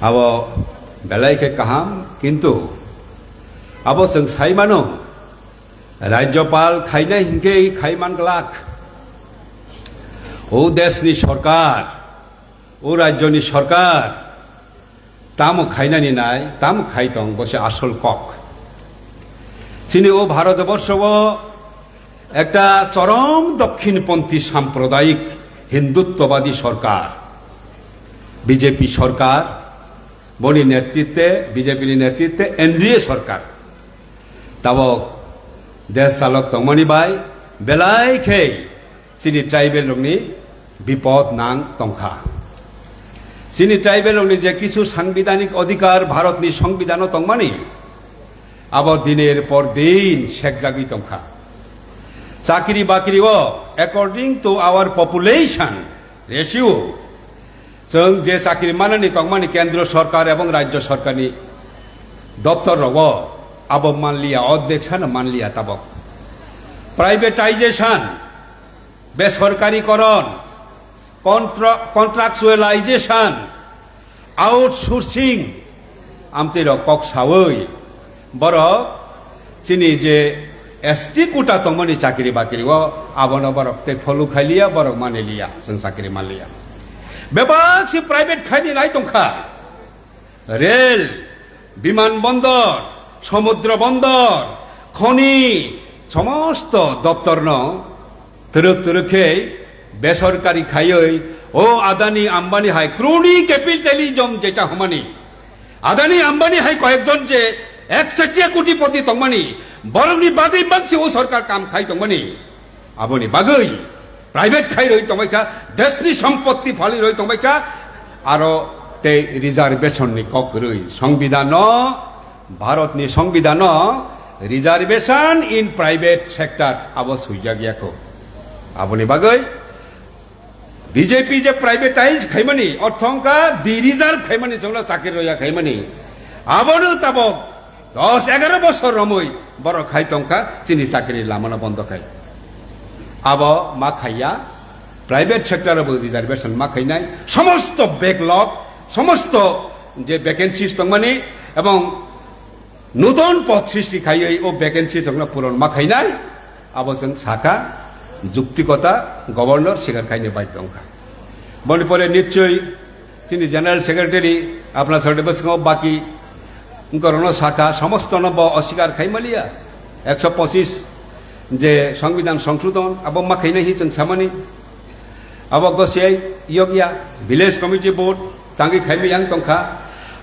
abo belai ke kaham কিন্তু abo जों साइमानो রাজ্যপাল খাইনাই হিংকে খাইমান গ্লাক ও দেশনি সরকার ও রাজ্যনি সরকার তামো খাইনানি নাই তাম খাইতং বসে আসল কক চিনি ও ভারতবর্ষ একটা চরম দক্ষিণপন্থী সাম্প্রদায়িক হিন্দুত্ববাদী সরকার বিজেপি সরকার বনি নেতৃত্বে বিজেপির নেতৃত্বে, এনডিএ সরকার। তাবক দেশ চালক তংমণি বাই, বেলাই খেই চিনি ট্রাইবেল রংনি বিপদ নাং তংখা। চিনি ট্রাইবেল রংনি যে কিছু সাংবিধানিক অধিকার ভারতনি সংবিধান তংমানি আবার দিনের পর দিন শেখ জাগি তংখা। চাকরি বাকরি ও according to our population ratio जों যে চাকরি মানানি তংমানি কেন্দ্র সরকার এবং রাজ্য সরকারনি দপ্তর রব আব মানলিয়া, অর্ধেক সান মানলিয়া তাবক। প্রাইভেটাইজেশন বেসরকারীকরণ কন্ট্রাকচুয়ালাইজেশন আউটসোর্সিং আমতির কক সাওই। বড়, চিনি যে এসটি কুটা তংমানি চাকরি বাকরি, ও আবন বরক তে ফলু খাইলিয়া বরক মানিলিয়া जों চাকরি মানলিয়া। বেবাকসি প্রাইভেট খাইনি, নাই তংখা রেল বিমানবন্দর সমুদ্র বন্দর, খনি, সমস্ত দপ্তর ন। বেসরকারি খাইই ও আদানি আম্বানি হাই ক্রোনি ক্যাপিটালিজম যেটা হমানি। আদানি আম্বানি হাই কয়েকজন যে একচেটিয়া কোটিপতি তংমানি। বরংনি বাগৈ মানসি ও সরকার কাম খাই তংমানি। আবনি বাগৈ প্রাইভেট খাই রই তমাইকা দেশনি সম্পত্তি ফালি রই তমাইকা আরও তে রিজার্ভেশন নি কক রই। সংবিধান, ভারতনি সংবিধান রিজার্ভেশন ইন প্রাইভেট সেক্টর আবো সুইজা গিয়াকো আবনি বাগৈ বিজেপি যে প্রাইভেটাইজ খাইমানি, অর্থংকা দি রিজার্ভ খাইমানি जोंना চাকরি রইয়া খাইমানি। আবনো তাবক, দশ এগারো বছর রমই, বড় খাই টংকা চিনি চাকরি লামানো বন্ধ খাই। আব মা খাইয়া প্রাইভেট সেক্টর রিজার্ভেশন মা খাইনাই সমস্ত ব্যাকলগ সমস্ত যে ভ্যাকেন্সি তংমানি এবং নতুন পদ সৃষ্টি খাইयै ও ভ্যাকেন্সি তংনা পূরণ মা খাই খাইনাই আবজন শাখা, যুক্তিকতা গভর্নর শিকার খাইনে বাধ্য মনে পড়ে নিশ্চয়ই তিনি জেনারেল সেক্রেটারি আপনার সার্টিফিকেট বাকি করণ শাখা সমস্ত নব অস্বীকার খাইমালিয়া একশো পঁচিশ যে সংবিধান সংশোধন আবম্মা খাইনা হিচন সামানি। আবগ সিআই ইয়গিয়া, ভিলেজ কমিটি বোর্ড, তাঙ্গি খাইমি ইয়াং তংখা।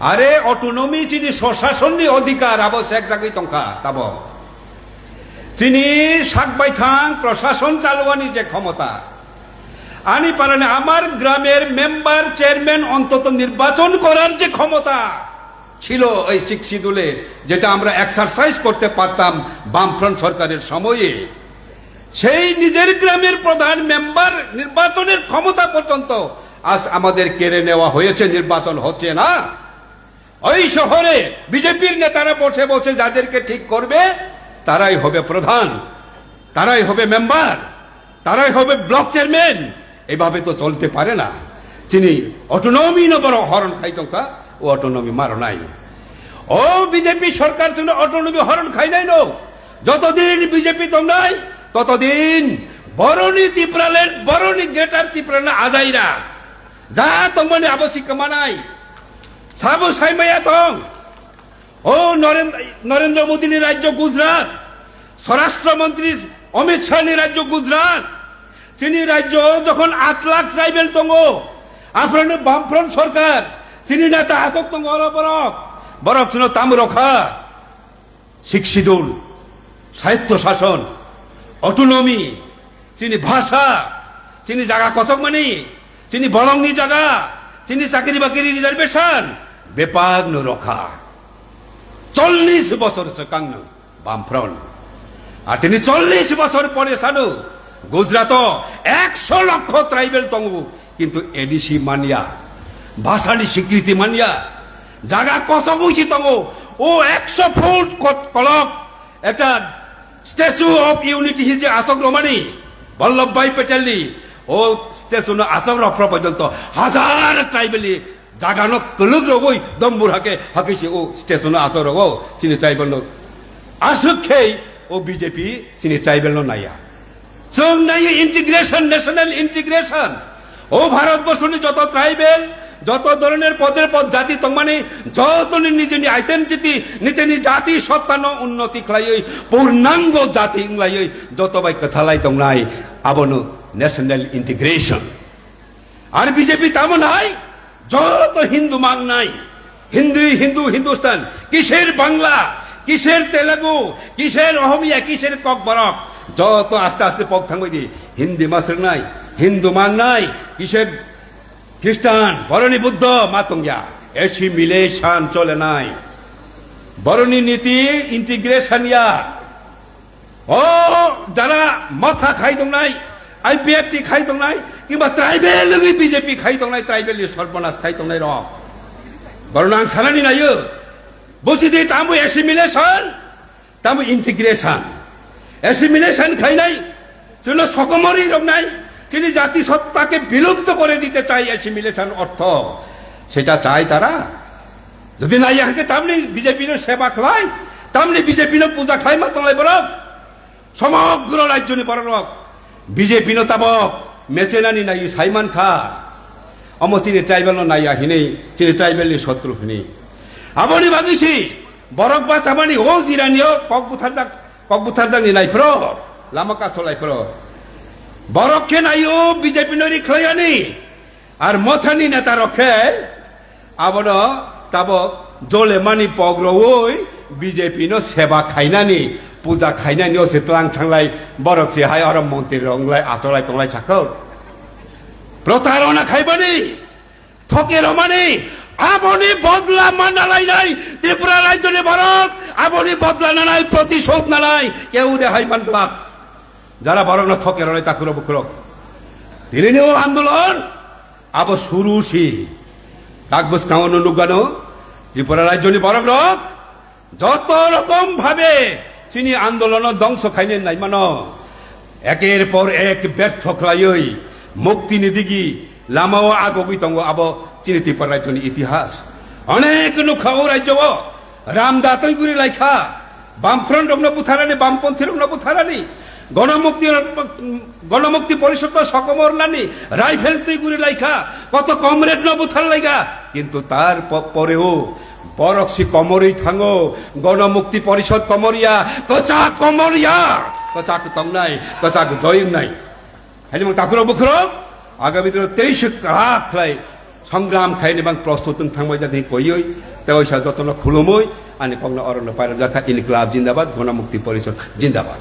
আরে অটোনমি চিনি স্বশাসন অধিকার আব শেখ জাগি তংখা, তাব। চিনি শাক বাইথাং প্রশাসন চালুয়ানি যে ক্ষমতা। আনি পারেন আমার গ্রামের মেম্বার চেয়ারম্যান অন্তত নির্বাচন করার যে ক্ষমতা। ছিল ওই শিক্ষিদুলে, যেটা আমরা এক্সারসাইজ করতে পারতাম বামফ্রন্ট সরকারের সময়ে। সেই নিজের গ্রামের প্রধান মেম্বার নির্বাচনের ক্ষমতা পর্যন্ত আজ আমাদের কেড়ে নেওয়া হয়েছে, নির্বাচন হচ্ছে না। ওই শহরে বিজেপির নেতারা বসে বসে যাদেরকে ঠিক করবে, তারাই হবে প্রধান, তারাই হবে মেম্বার তারাই হবে ব্লক চেয়ারম্যান এভাবে তো চলতে পারে না। তিনি অটোনমি নবর হরণ খাইতকা ও অটোনমি মারো নাই। ও বিজেপি সরকার জন্য অটোনমি হরণ খাই নাই নো। যতদিন বিজেপি তোমরাই ততদিন বরণী ত্রিপুরালেন বরণী গ্রেটার ত্রিপুরা আজাইরা। যা তোমার আবশ্যিক মানাই সাবু সাইমাইয়া তং। ও নরেন্দ্র মোদীর রাজ্য গুজরাট। স্বরাষ্ট্রমন্ত্রী অমিত শাহনি রাজ্য গুজরাট। চিনি রাজ্য যখন আট লাখ ট্রাইবেল দङ আপনার বামফ্রন্ট সরকার। চিনি নেতা আসক দङ বরক বরক চিনো তাম রখা শিক্ষিদুল সাহিত্য শাসন অটোনমি, চিনি ভাষা, চিনি জায়গা কসক মানি, চিনি বলংনি জায়গা চিনি চাকরি বাকরি রিজার্ভেশন বেপাগ নু রখা চল্লিশ বছর কাংন বামফ্রন্ট। আর তিনি চল্লিশ বছর পরে সানু গুজরাট একশো লক্ষ ট্রাইবেল তঙ্গু, কিন্তু এডিসি মানিয়া। ভাষানি স্বীকৃতি মানিয়া জাগা কত গৈছি তঙ্গ ও একশো ফুট ক- কলক একটা স্ট্যাচু অফ ইউনিটি হিজে আসক রমানি বল্লভ ভাই পেটেলনি ও স্টেশন আসক রফ্র পর্যন্ত হাজার ট্রাইবেলি জাগানো কলুগ রগই দম্বুর হাকে হাকিছি ও স্টেশনে আসো রগো চিনি ট্রাইবেল আসুক খেই ও বিজেপি চিনি ট্রাইবেল নাইয়া जों नायो ইন্টিগ্রেশন ন্যাশনাল ইন্টিগ্রেশন ও ভারতবর্ষনি যত ট্রাইবেল যত ধরনের পদের পদ জাতি তংমানে যত নিজেনি আইডেন্টিটি নিতেনি জাতি সত্তানো উন্নতি খালাই পূর্ণাঙ্গ জাতি ইংলাই যত বাই কথালাই তংনাই আবনো ন্যাশনাল ইন্টিগ্রেশন আর বিজেপি তেমন নাই, যত হিন্দু মাং নাই, হিন্দু হিন্দু, হিন্দুস্তান, কিসের বাংলা, কিসের তেলেগু, কিসের অহমিয়া, কিসের কক বরক যত আস্তে আস্তে পক থাকবে হিন্দি মাসের নাই, হিন্দু মাং নাই, কিসের খ্রিস্টান, বরণী বুদ্ধ মাতঙ্গিয়া এসি মিলে শান চলে নাই। বরণী নীতি ইন্টিগ্রেশন ইয়া ও, যারা মাথা খাই দং নাই আইপিএফটি খাই দং নাই, কিংবা ট্রাইবেল বিজেপি খাই দং নাই, ট্রাইবেল সর্বনাশ খাই দং নাই র বরং আं সানানি নাयो বসিদি তামু এসিমিলেশন তামু ইন্টিগ্রেশন। এসিমিলেশন খাই নাই ছিল সকমরই রোগ নাই। তিনি জাতি সত্তাকে বিলুপ্ত করে দিতে চাই এসিমিলেশন অর্থ। সেটা চায় তারা। যদি নাই ইয়াকে তামনি বিজেপির সেবা খায়, তামনি বিজেপির পূজা খায় মা তোমায় বরক সমগ্র রাজ্য নি বরক বিজেপি ন তাবক মেচেনানি নাই, সাইমান খা। অম চিনি ট্রাইবেল নাই আহিনি চিনি ট্রাইবেলনি শত্রু হিনি আবনি বাগিছি বরক বাস আবানি, ও জিরানিও কক বুথার দাক কক বুথার দাক নি নাই ফ্র। লামা বরক্ষে নাই ও বিজেপি নরি খয়ানি আর মথানি নেতা রক্ষে, আবন তাবক জলে মানি পগ্র ওই বিজেপি নো সেবা খাইনানি, পূজা খাইনানি ও সেতলাং থাংলাই বরক সে হাই অরম মন্ত্রী রংলাই, আতলাই তলাই ছাকো প্রতারণা খাইবানি, ঠকে রমানি আপনি বদলা মানালাই নাই, ত্রিপুরা রাজ্য ভারত আপনি বদলা নানাই প্রতিশোধ নানাই কেউ রেহাই মানলাম যারা বরং না ঠকে রয় তাকুর বুকুরক দিলেনিও আন্দোলন? আব শুরু সি। ডাকবস কাউন নুগানো ত্রিপুরা রাজ্য বরং রক যত রকম ভাবে চিনি আন্দোলন ধ্বংস খাইলেন নাই, মানো। একের পর এক ব্যর্থ খাই মুক্তি নিদিগি লামাও আগগি তঙ্গ আব চিনি ত্রিপুরা রাজ্যনি ইতিহাস। অনেক নুখা ও রাজ্য রামদা তৈগুরি লাইখা। বামফ্রন্ট রগ্ন বুথারানি বামপন্থী রগ্ন বুথারানি গণমুক্তি গণমুক্তি পরিষদ সকমর নানি। রাইফেল তৈগুরি লাইখা, কত কমরেড ন বুথার লাইগা। কিন্তু তার পরেও বরক্সি কমরই থাঙ্গো গণমুক্তি পরিষদ কমরিয়া কচা কমরিয়া। কচাক তং নাই কচাক জয়ম নাই। হেলি মং তাকুর বুখর, আগামী দিন তেইশ কাক খাই সংগ্রাম খাইনি বাং প্রস্তুত থাকবাই যাতে কইই তেইশা যতন খুলুমই, আনি কংনা অরণ্য পায়রা জাখা ইনকলাব জিন্দাবাদ, গণমুক্তি পরিষদ জিন্দাবাদ।